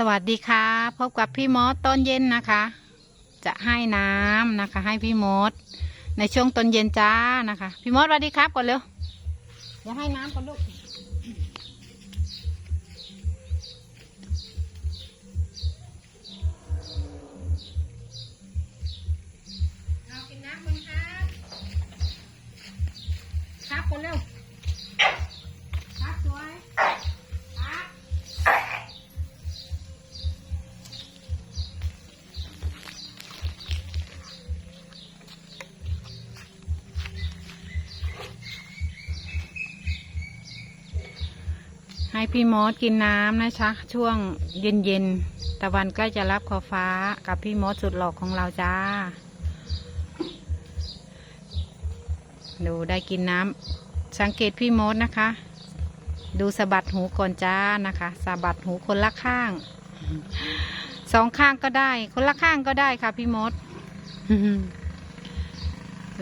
สวัสดีค่ะ พบกับพี่มดตอนเย็นนะคะ จะให้น้ำนะคะ ให้พี่มด ในช่วงตอนเย็นจ้านะคะ พี่มดสวัสดีครับก่อนเร็วเดี๋ยวให้น้ำก่อนลูก ให้พี่มอสกินน้ำนะคะช่วงเย็นๆตะวันใกล้จะรับขอบฟ้ากับพี่มอสสุดหล่อของเราจ้า ดูได้กินน้ำสังเกตพี่มอสนะคะ ดูสะบัดหูก่อนจ้านะคะสะบัดหูคนละข้าง สองข้างก็ได้ คนละข้างก็ได้ค่ะพี่มด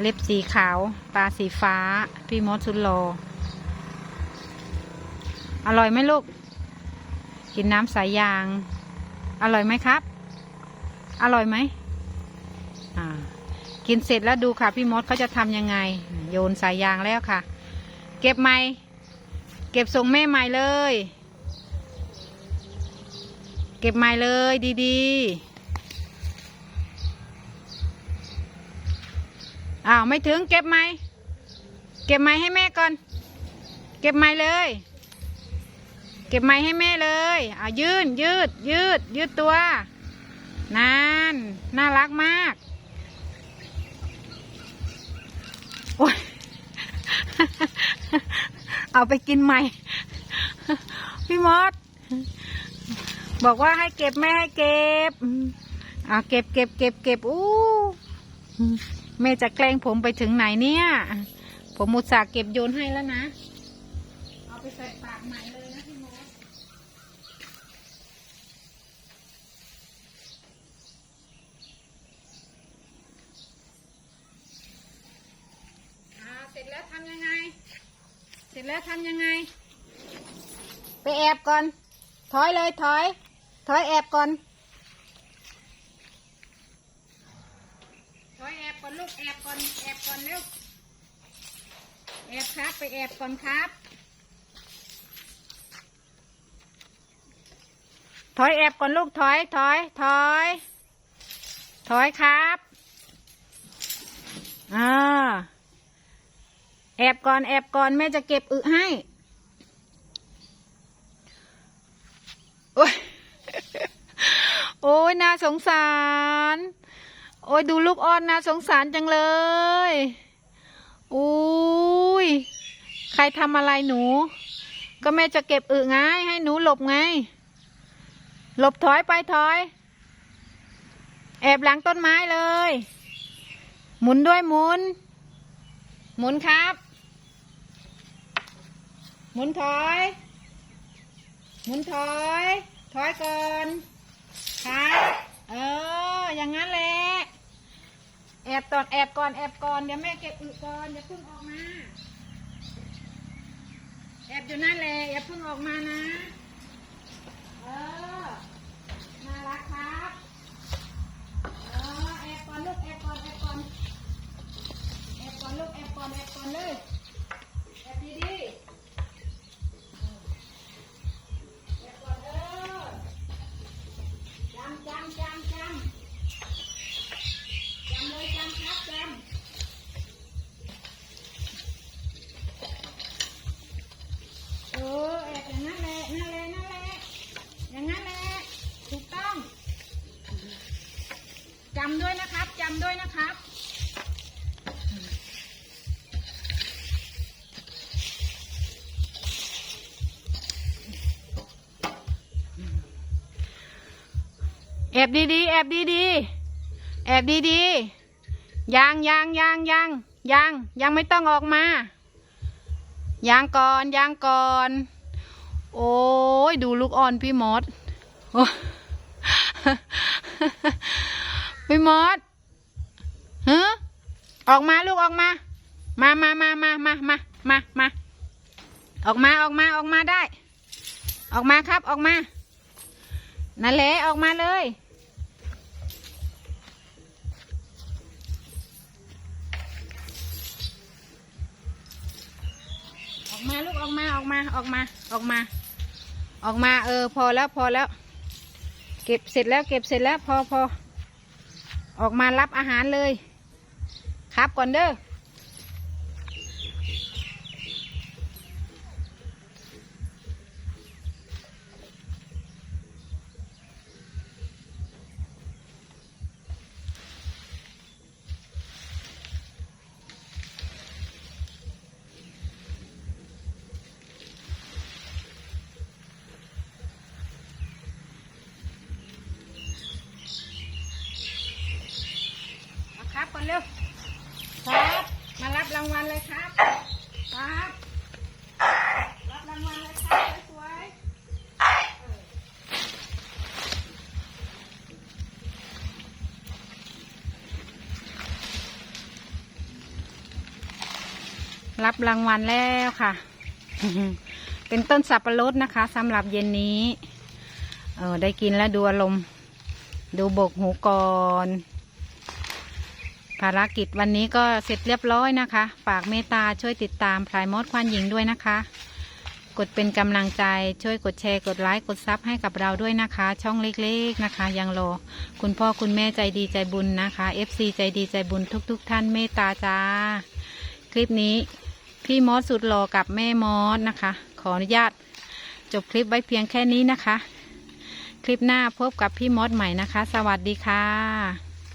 เล็บสีขาว ตาสีฟ้า พี่มดสุดโล อร่อยไหมลูก กินน้ำสายยาง อร่อยไหมครับ อร่อยไหมอ่ากินเสร็จแล้วดูค่ะพี่มดเขาจะทำยังไง โยนสายยางแล้วค่ะ เก็บไหมเก็บส่งแม่ใหม่เลย เก็บใหม่เลยดีๆอ้าวไม่ถึงเก็บไหมเก็บไหมให้แม่ก่อน เก็บไหมเลย ก็บไหมให้แม่เลยเอายืนยืด ยืด ยืดตัวนานน่ารักมากโอ้ยเอาไปกินใหม่ พี่มดบอกว่าให้เก็บไม่ให้เก็บอืมอ่าเก็บเก็บเก็บเก็บอู้แม่จะแกล้งผมไปถึงไหนเนี่ย ผมมุตส่าห์เก็บโยนให้แล้วนะ เอาไปใส่ปากใหม่เลยนะพี่มดอ่า เสร็จแล้วทำยังไง เสร็จแล้วทำยังไง ไปแอบก่อน ถอยเลยถอย ถอยแอบก่อน ถอยแอบก่อนลูกแอบก่อนแอบก่อนเร็ว แอบครับไปแอบก่อนครับ ถอยแอบก่อนลูกถอยถอยถอย ถอยครับ อ่า แอบก่อนแอบก่อนแม่จะเก็บอึให้โอ้ยโอ้ยน่าสงสาร โอ้ยดูลูกอ้อนน่าสงสารจังเลยอุ้ยใครทำอะไรหนู ก็แม่จะเก็บอึไงให้หนูหลบไง หลบถอยไปถอย แอบหลังต้นไม้เลย หมุนด้วยหมุน หมุนครับ หมุนถอย หมุนถอย ถอยก่อนครับเออ อย่างนั้นแหละ แอบตอนแอบก่อนแอบก่อน เดี๋ยวแม่เก็บอึก่อนอย่าเพิ่งออกมา แอบอยู่นั่นแหละอย่าเพิ่งออกมานะ เออ น่ารักครับ เออ แอบก่อนลูก จำด้วยนะครับจำด้วยนะครับ แอบดีๆ แอบดีๆ แอบดีๆ ยังยังยังยังยังยังไม่ต้องออกมา ยังก่อนยังก่อน โอ้ยดูลูกอ่อนพี่มด โอ้ พี่มดฮะออกมาลูกออกมา มามามามามามามามาออกมาออกมาออกมาได้ ออกมาครับออกมานั่นแหละออกมาเลย ออกมาลูกออกมาออกมาออกมาออกมา ออกมาเออพอแล้วพอแล้ว เก็บเสร็จแล้วเก็บเสร็จแล้วพอพอ ออกมารับอาหารเลย ครับก่อนเด้อ เอาครับก่อนเร็วครับ มารับรางวัลเลยครับครับรับรางวัลเลยครับสวยๆเออรับรางวัลแล้วค่ะ เป็นต้นสับปะรดนะคะสำหรับเย็นนี้ เออได้กินแล้วดูอารมณ์ ดูบกหูก่อน ภารกิจวันนี้ก็เสร็จเรียบร้อยนะคะ ฝากเมตตาช่วยติดตามพลายมดควันหญิงด้วยนะคะ กดเป็นกำลังใจช่วยกดแชร์กดไลค์กดซับให้กับเราด้วยนะคะ ช่องเล็กๆนะคะ ยังรอคุณพ่อคุณแม่ใจดีใจบุญนะคะ FC ใจดีใจบุญทุก ๆท่านเมตตาจ้า คลิปนี้พี่มอสสุดหล่อกับแม่มอสนะคะ ขออนุญาตจบคลิปไว้เพียงแค่นี้นะคะ คลิปหน้าพบกับพี่มอสใหม่นะคะ สวัสดีค่ะ